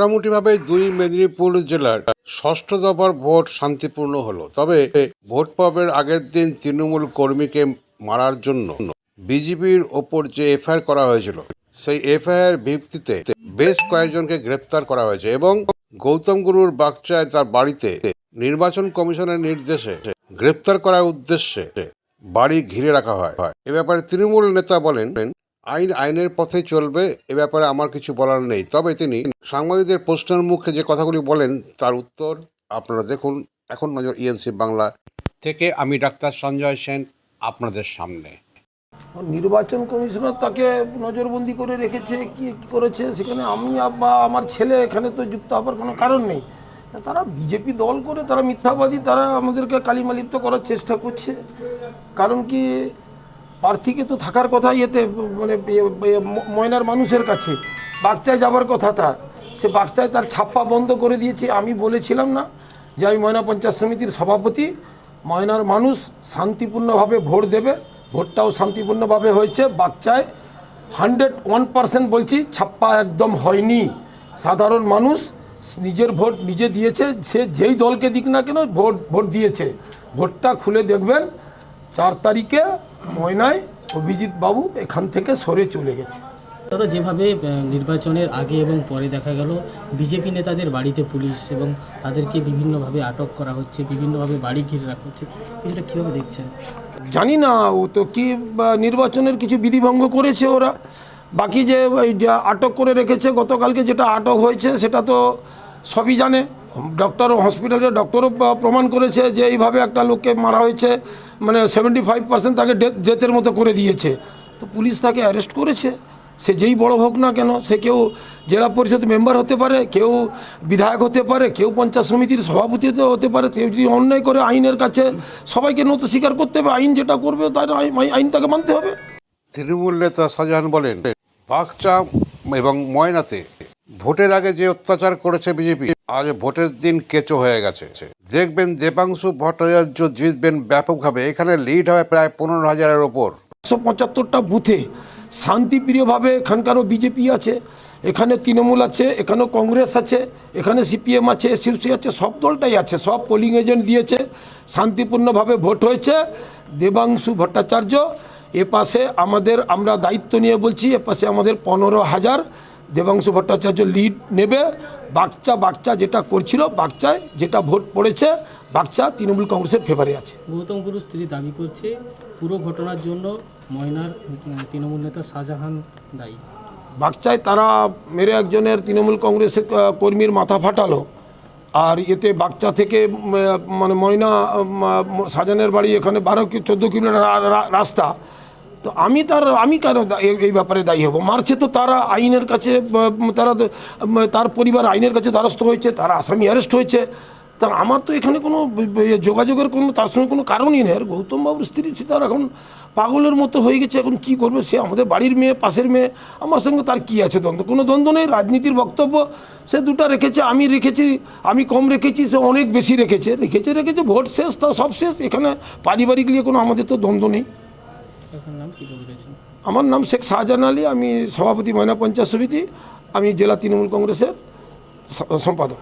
মোটামুটিভাবে দুই মেদিনীপুর জেলার ষষ্ঠ দফার ভোট শান্তিপূর্ণ হলো। তবে ভোট পাবের আগের দিন তৃণমূল কর্মীকে মারার জন্য বিজেপির ওপর যে এফআইআর করা হয়েছিল, সেই এফআইআর ভিত্তিতে বেশ কয়েকজনকে গ্রেপ্তার করা হয়েছে এবং গৌতম গুরুর বাগচায় তার বাড়িতে নির্বাচন কমিশনের নির্দেশে গ্রেপ্তার করার উদ্দেশ্যে বাড়ি ঘিরে রাখা হয়। এ ব্যাপারে তৃণমূল নেতা বলেন আইন, আইনের পথে চলবে, এ ব্যাপারে আমার কিছু বলার নেই। তবে তিনি সাংবাদিকদের প্রশ্নের মুখে যে কথাগুলি বলেন, তার উত্তর আপনারা দেখুন। এখন নজর ইএনসি বাংলা থেকে আমি ডাক্তার সঞ্জয় সেন আপনাদের সামনে। নির্বাচন কমিশনার তাকে নজরবন্দি করে রেখেছে, কি করেছে সেখানে আমি বা আমার ছেলে এখানে তো যুক্ত হবার কোনো কারণ নেই। তারা বিজেপি দল করে, তারা মিথ্যাবাদী, তারা আমাদেরকে কালিমালিপ্ত করার চেষ্টা করছে। কারণ কি প্রার্থীকে তো থাকার কথা ইয়েতে মানে ময়নার মানুষের কাছে। বাগচায় যাবার কথা তার। সে বাগচায় তার ছাপ্পা বন্ধ করে দিয়েছে। আমি বলেছিলাম না যে আমি ময়না পঞ্চায়েত সমিতির সভাপতি। ময়নার মানুষ শান্তিপূর্ণভাবে ভোট দেবে। ভোটটাও শান্তিপূর্ণভাবে হয়েছে। বাচ্চায় হান্ড্রেড ওয়ান পার্সেন্ট বলছি ছাপ্পা একদম হয়নি। সাধারণ মানুষ নিজের ভোট নিজে দিয়েছে। সে যেই দলকে দিক না কেন ভোট ভোট দিয়েছে। ভোটটা খুলে দেখবেন। চার তারিখে ময়নায় অভিজিৎ বাবু এখান থেকে সরে চলে গেছে। দাদা যেভাবে নির্বাচনের আগে এবং পরে দেখা গেল বিজেপি নেতাদের বাড়িতে পুলিশ এবং তাদেরকে বিভিন্নভাবে আটক করা হচ্ছে বিভিন্নভাবে বাড়ি ঘিরে রাখা হচ্ছে এটা কীভাবে দেখছেন? জানি না ও তো কি নির্বাচনের কিছু বিধিভঙ্গ করেছে ওরা। বাকি যে ওই আটক করে রেখেছে গতকালকে যেটা আটক হয়েছে সেটা তো সবই জানে। ডক্টর হসপিটালে ডক্টরও প্রমাণ করেছে যে এইভাবে একটা লোককে মারা হয়েছে। মানে সেভেন্টি ফাইভ পার্সেন্ট তাকে ডেথের মতো করে দিয়েছে। তো পুলিশ তাকে অ্যারেস্ট করেছে। সে যেই বড় হোক না কেন, সে কেউ জেলা পরিষদ মেম্বার হতে পারে, কেউ বিধায়ক হতে পারে, কেউ পঞ্চায়েত সমিতির সভাপতি হতে- পারে, কেউ যদি অন্যায় করে আইনের কাছে সবাইকে নত স্বীকার করতে হবে, আইন যেটা করবে তার আইন তাকে মানতে হবে। তৃণমূল নেতা শাহজাহান বলেন বাগচা এবং ময়নাতে ভোটের আগে যে অত্যাচার করেছে বিজেপি আজ ভোটের দিন কেঁচো হয়ে গেছে। দেখবেন দেবাংশু ভট্টাচার্য জিতবেন ব্যাপকভাবে। এখানে লিড হয় প্রায় পনেরো হাজারের ওপর। একশো পঁচাত্তরটা বুথে শান্তিপ্রিয়ভাবে এখানকারও বিজেপি আছে, এখানে তৃণমূল আছে, এখানেও কংগ্রেস আছে, এখানে সিপিএম আছে এসইউসি আছে, সব দলটাই আছে, সব পোলিং এজেন্ট দিয়েছে, শান্তিপূর্ণভাবে ভোট হয়েছে। দেবাংশু ভট্টাচার্য, এ পাশে আমাদের, আমরা দায়িত্ব নিয়ে বলছি, এ পাশে আমাদের পনেরো হাজার দেবাংশু ভট্টাচার্য লিড নেবে। বাচ্চা বাচ্চা যেটা করছিল বাচ্চায় যেটা ভোট পড়েছে বাচ্চা তৃণমূল কংগ্রেসের ফেভারে আছে। গৌতম গুরু স্ত্রী দাবি করছে পুরো ঘটনার জন্য ময়নার তৃণমূল নেতা শাহজাহান দায়ী। বাচ্চায় তারা মেরে একজনের তৃণমূল কংগ্রেসের কর্মীর মাথা ফাটালো। আর এতে বাচ্চা থেকে মানে ময়না সাজানের বাড়ি এখানে বারো কি চোদ্দ কিলোমিটার রাস্তা। তো আমি তার, আমি কেন এই- ব্যাপারে দায়ী হব। মারছে তো তারা আইনের কাছে তারা তার পরিবার আইনের কাছে দ্বারস্থ হয়েছে, তার আসামি অ্যারেস্ট হয়েছে। তা আমার তো এখানে কোনো যোগাযোগের কোনো, তার সঙ্গে কোনো কারণই নেই। আর গৌতম বাবুর স্ত্রী তার এখন পাগলের মতো হয়ে গেছে, এখন কি করবে? সে আমাদের বাড়ির মেয়ে, পাশের মেয়ে, আমার সঙ্গে তার কি আছে দ্বন্দ্ব? কোনো দ্বন্দ্ব নেই, রাজনীতির বক্তব্য সে দুটো রেখেছে, আমি রেখেছি, আমি কম রেখেছি, সে অনেক বেশি রেখেছে। রেখেছে রেখেছে, ভোট শেষ তা সব শেষ। এখানে পারিবারিক নিয়ে কোনো আমাদের তো দ্বন্দ্ব নেই এখন নাম কী বলেছেন আমার নাম শেখ শাহজাহান আলী, আমি সভাপতি ময়না পঞ্চায়েত সমিতি, আমি জেলা তৃণমূল কংগ্রেসের সম্পাদক।